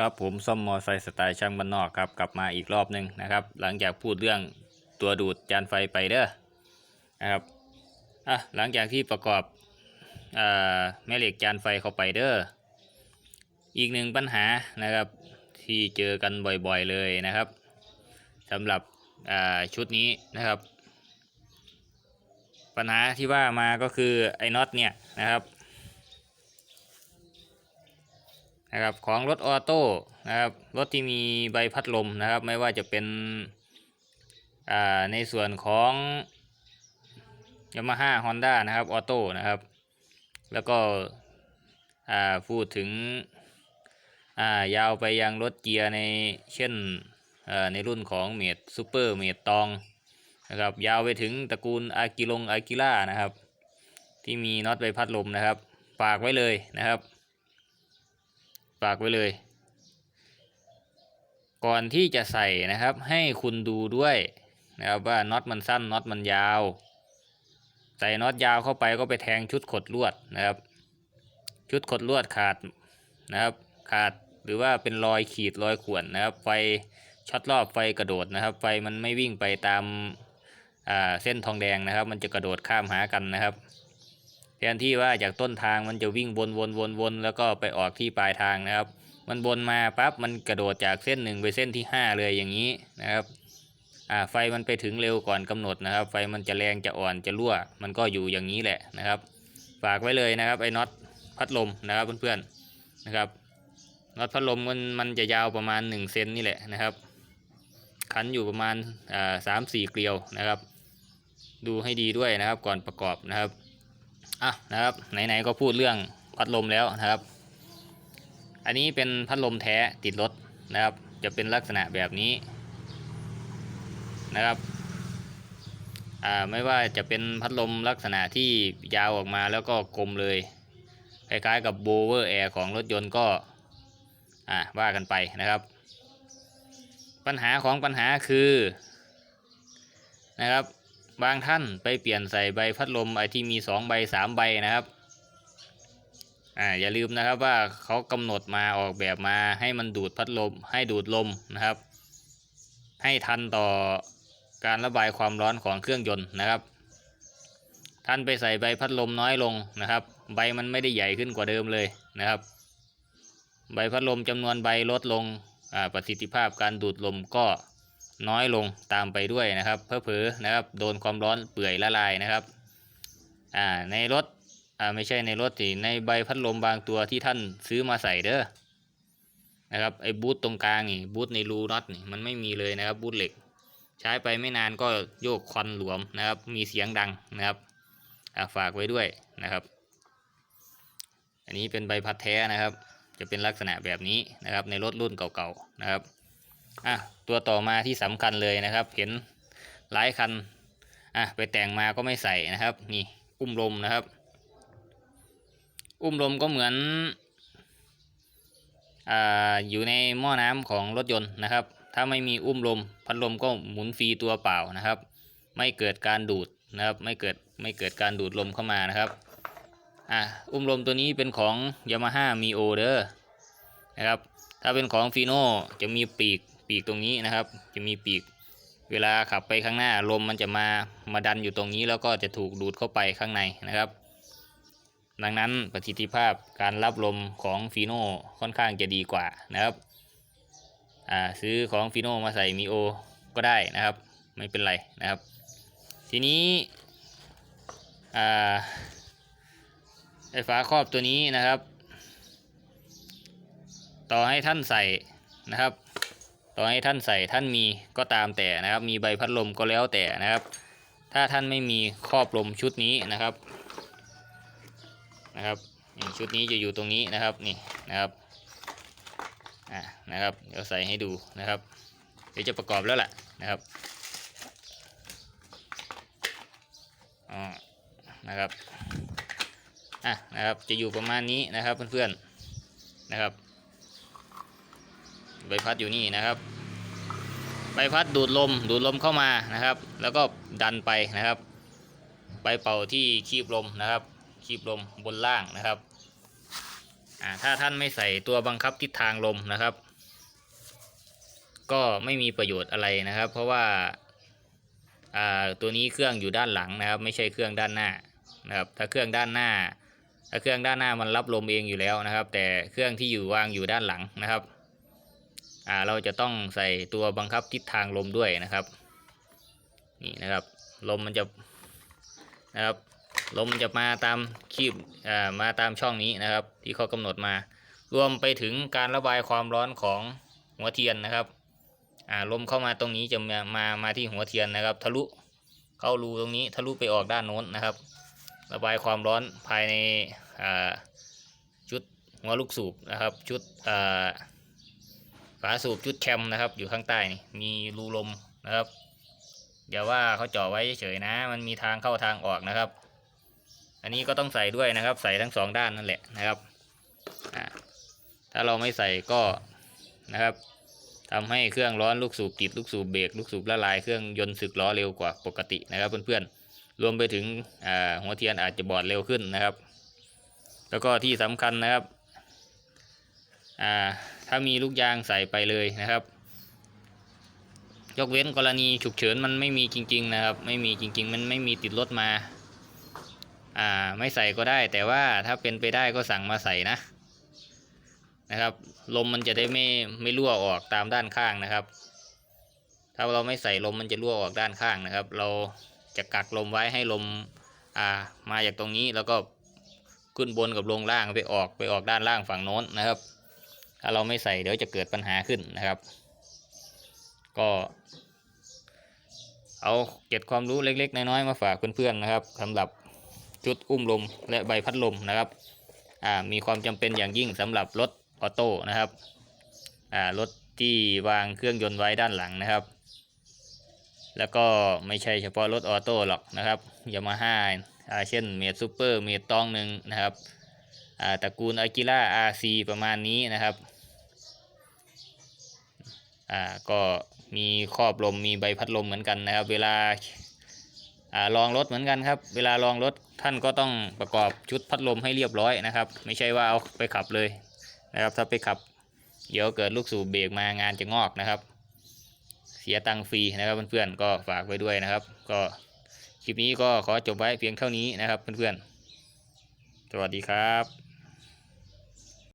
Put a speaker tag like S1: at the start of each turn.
S1: ครับผมซ่อมมอไซค์สไตล์ช่างบ้านนอกครับกลับมาอีกรอบหนึ่งนะครับ หลังจากพูดเรื่องตัวดูดจานไฟไปเด้อนะครับอะหลังจากที่ประกอบอ่าแม่เหล็กจานไฟเข้าไปเด้ออีกหนึ่งปัญหานะครับที่เจอกันบ่อยๆเลยนะครับสำหรับอ่าชุดนี้นะครับ ปัญหาที่ว่ามาก็คือไอ้น็อตเนี่ยนะครับ นะครับของรถออโต้นะครับรถที่มีใบพัดลมนะครับ ไม่ว่าจะเป็นในส่วนของยามาฮ่าฮอนด้านะครับออโต้นะครับ แล้วก็พูดถึงายาวไปยังรถเกียร์ในเช่นในรุ่นของเมดซูเปอร์เมดตองนะครับยาวไปถึงตระกูลอากิลงอากิล่านะครับ ที่มีน็อตใบพัดลมนะครับ ฝากไว้เลยนะครับ ฝากไว้เลย ก่อนที่จะใส่นะครับ ให้คุณดูด้วยนะครับว่าน็อตมันสั้นน็อตมันยาว ใส่น็อตยาวเข้าไปก็ไปแทงชุดขดลวดนะครับ ชุดขดลวดขาดนะครับ ขาดหรือว่าเป็นรอยขีดรอยข่วนนะครับ ไฟช็อตรอบไฟกระโดดนะครับ ไฟมันไม่วิ่งไปตามเส้นทองแดงนะครับ มันจะกระโดดข้ามหากันนะครับ แทนที่ว่าจากต้นทางมันจะวิ่งวนวนวนวนแล้วก็ไปออกที่ปลายทางนะครับ มันวนมาปั๊บมันกระโดดจากเส้นหนึ่งไปเส้นที่ห้าเลยอย่างนี้นะครับอ่าไฟมันไปถึงเร็วก่อนกำหนดนะครับ ไฟมันจะแรงจะอ่อนจะรั่ว มันก็อยู่อย่างนี้แหละนะครับ ฝากไว้เลยนะครับไอ้น็อตพัดลมนะครับเพื่อนๆนะครับน็อตพัดลมมันมันจะยาวประมาณ1เซนนี่แหละนะครับ ขันอยู่ประมาณอ่าสามสี่เกลียวนะครับ ดูให้ดีด้วยนะครับก่อนประกอบนะครับ อะนะครับไหนๆก็พูดเรื่องพัดลมแล้วนะครับ อันนี้เป็นพัดลมแท้ติดรถนะครับ จะเป็นลักษณะแบบนี้นะครับอ่าไม่ว่าจะเป็นพัดลมลักษณะที่ยาวออกมาแล้วก็กลมเลยคล้ายๆกับโบเวอร์แอร์ของรถยนต์ก็อ่าว่ากันไปนะครับ ปัญหาของปัญหาคือนะครับ บางท่านไปเปลี่ยนใส่ใบพัดลมไอที่มีสองใบสามใบนะครับอ่าอย่าลืมนะครับว่าเขากำหนดมาออกแบบมาให้มันดูดพัดลมให้ดูดลมนะครับ ให้ทันต่อการระบายความร้อนของเครื่องยนต์นะครับ ท่านไปใส่ใบพัดลมน้อยลงนะครับ ใบมันไม่ได้ใหญ่ขึ้นกว่าเดิมเลยนะครับ ใบพัดลมจำนวนใบลดลงอ่าประสิทธิภาพการดูดลมก็ น้อยลงตามไปด้วยนะครับเพื่อเผลอนะครับโดนความร้อนเปื่อยละลายนะครับอ่าในรถอ่าไม่ใช่ในรถสิในใบพัดลมบางตัวที่ท่านซื้อมาใส่เด้อนะครับไอ้บูทตรงกลางนี่บูทในรูน็อตนี่มันไม่มีเลยนะครับบูทเหล็ก ใช้ไปไม่นานก็โยกควันหลวมนะครับมีเสียงดังนะครับอ่าฝากไว้ด้วยนะครับ อันนี้เป็นใบพัดแท้นะครับ จะเป็นลักษณะแบบนี้นะครับในรถรุ่นเก่าๆนะครับ อะตัวต่อมาที่สำคัญเลยนะครับ เห็นหลายคันอะไปแต่งมาก็ไม่ใส่นะครับ นี่อุ้มลมนะครับ อุ้มลมก็เหมือนอ่าอยู่ในหม้อน้ำของรถยนต์นะครับ ถ้าไม่มีอุ้มลมพัดลมก็หมุนฟรีตัวเปล่านะครับ ไม่เกิดการดูดนะครับไม่เกิดไม่เกิดการดูดลมเข้ามานะครับอะอุ้มลมตัวนี้เป็นของ Yamaha Mio เด้อนะครับ ถ้าเป็นของฟีโน่จะมีปีก ปีกตรงนี้นะครับ จะมีปีก เวลาขับไปข้างหน้าลมมันจะมามาดันอยู่ตรงนี้ แล้วก็จะถูกดูดเข้าไปข้างในนะครับ ดังนั้นประสิทธิภาพการรับลมของฟีโน่ค่อนข้างจะดีกว่านะครับซื้อของฟีโน่มาใส่มีโอก็ได้นะครับ ไม่เป็นไรนะครับ ทีนี้ไฟฟ้าครอบตัวนี้นะครับ ต่อให้ท่านใส่นะครับ ต่อให้ท่านใส่ท่านมีก็ตามแต่นะครับ มีใบพัดลมก็แล้วแต่นะครับ ถ้าท่านไม่มีครอบลมชุดนี้นะครับนะครับชุดนี้จะอยู่ตรงนี้นะครับนี่นะครับอ่านะครับเดี๋ยวใส่ให้ดูนะครับ เดี๋ยวจะประกอบแล้วแหละนะครับอ๋อนะครับอะนะครับจะอยู่ประมาณนี้นะครับเพื่อนๆนะครับ ใบพัดอยู่นี่นะครับใบพัดดูดลมดูดลมเข้ามานะครับ แล้วก็ดันไปนะครับไปเป่าที่คีบลมนะครับ คีบลมบนล่างนะครับอ่าถ้าท่านไม่ใส่ตัวบังคับทิศทางลมนะครับ ก็ไม่มีประโยชน์อะไรนะครับ เพราะว่าอ่าตัวนี้เครื่องอยู่ด้านหลังนะครับ ไม่ใช่เครื่องด้านหน้านะครับถ้าเครื่องด้านหน้าถ้าเครื่องด้านหน้ามันรับลมเองอยู่แล้วนะครับ แต่เครื่องที่อยู่วางอยู่ด้านหลังนะครับ อ่าเราจะต้องใส่ตัวบังคับทิศทางลมด้วยนะครับ นี่นะครับ ลมมันจะนะครับลมมันจะมาตามคีบอ่ามาตามช่องนี้นะครับ ที่เขากำหนดมา รวมไปถึงการระบายความร้อนของหัวเทียนนะครับอ่าลมเข้ามาตรงนี้จะมามามาที่หัวเทียนนะครับ ทะลุเข้ารูตรงนี้ทะลุไปออกด้านโน้นนะครับ ระบายความร้อนภายในอ่าชุดหัวลูกสูบนะครับ ชุดอ่า สูบชุดแคมนะครับ อยู่ข้างใต้นี่มีรูลมนะครับอย่าว่าเขาเจาะไว้เฉยๆนะ มันมีทางเข้าทางออกนะครับ อันนี้ก็ต้องใส่ด้วยนะครับ ใส่ทั้งสองด้านนั่นแหละนะครับถ้าเราไม่ใส่ก็นะครับทำให้เครื่องร้อนลูกสูบติดลูกสูบเบรกลูกสูบละลายเครื่องยนต์สึกล้อเร็วกว่าปกตินะครับ เพื่อนๆรวมไปถึงหัวเทียนอาจจะบอดเร็วขึ้นนะครับ แล้วก็ที่สำคัญนะครับอ่า ถ้ามีลูกยางใส่ไปเลยนะครับ ยกเว้นกรณีฉุกเฉินมันไม่มีจริง ๆ นะครับ ไม่มีจริง ๆ มันไม่มีติดรถมาอ่าไม่ใส่ก็ได้ แต่ว่าถ้าเป็นไปได้ก็สั่งมาใส่นะนะครับ ลมมันจะได้ไม่ไม่รั่วออกตามด้านข้างนะครับ ถ้าเราไม่ใส่ลมมันจะรั่วออกด้านข้างนะครับ เราจะกักลมไว้ให้ลมอ่ามาจากตรงนี้แล้วก็ขึ้นบนกับลงล่างไปออกไปออกด้านล่างฝั่งโน้นนะครับ ถ้าเราไม่ใส่เดี๋ยวจะเกิดปัญหาขึ้นนะครับ ก็เอาเก็บความรู้เล็ก ๆ น้อยๆมาฝากเพื่อนๆนะครับสำหรับชุดอุ้มลมและใบพัดลมนะครับอ่ามีความจำเป็นอย่างยิ่งสำหรับรถออโต้นะครับอ่ารถที่วางเครื่องยนต์ไว้ด้านหลังนะครับ แล้วก็ไม่ใช่เฉพาะรถออโต้หรอกนะครับยามาฮ่าอ่าเช่นเมดซูเปอร์เมดตองหนึ่งนะครับอ่าตระกูลอากิล่าอาซีประมาณนี้นะครับ อ่าก็มีครอบลมมีใบพัดลมเหมือนกันนะครับ เวลาอ่าลองรถเหมือนกันครับ เวลาลองรถท่านก็ต้องประกอบชุดพัดลมให้เรียบร้อยนะครับ ไม่ใช่ว่าเอาไปขับเลยนะครับ ถ้าไปขับ เดี๋ยวเกิดลูกสูบเบรกมางานจะงอกนะครับ เสียตังค์ฟรีนะครับเพื่อนๆก็ฝากไว้ด้วยนะครับ ก็คลิปนี้ก็ขอจบไว้เพียงเท่านี้นะครับเพื่อนๆสวัสดีครับ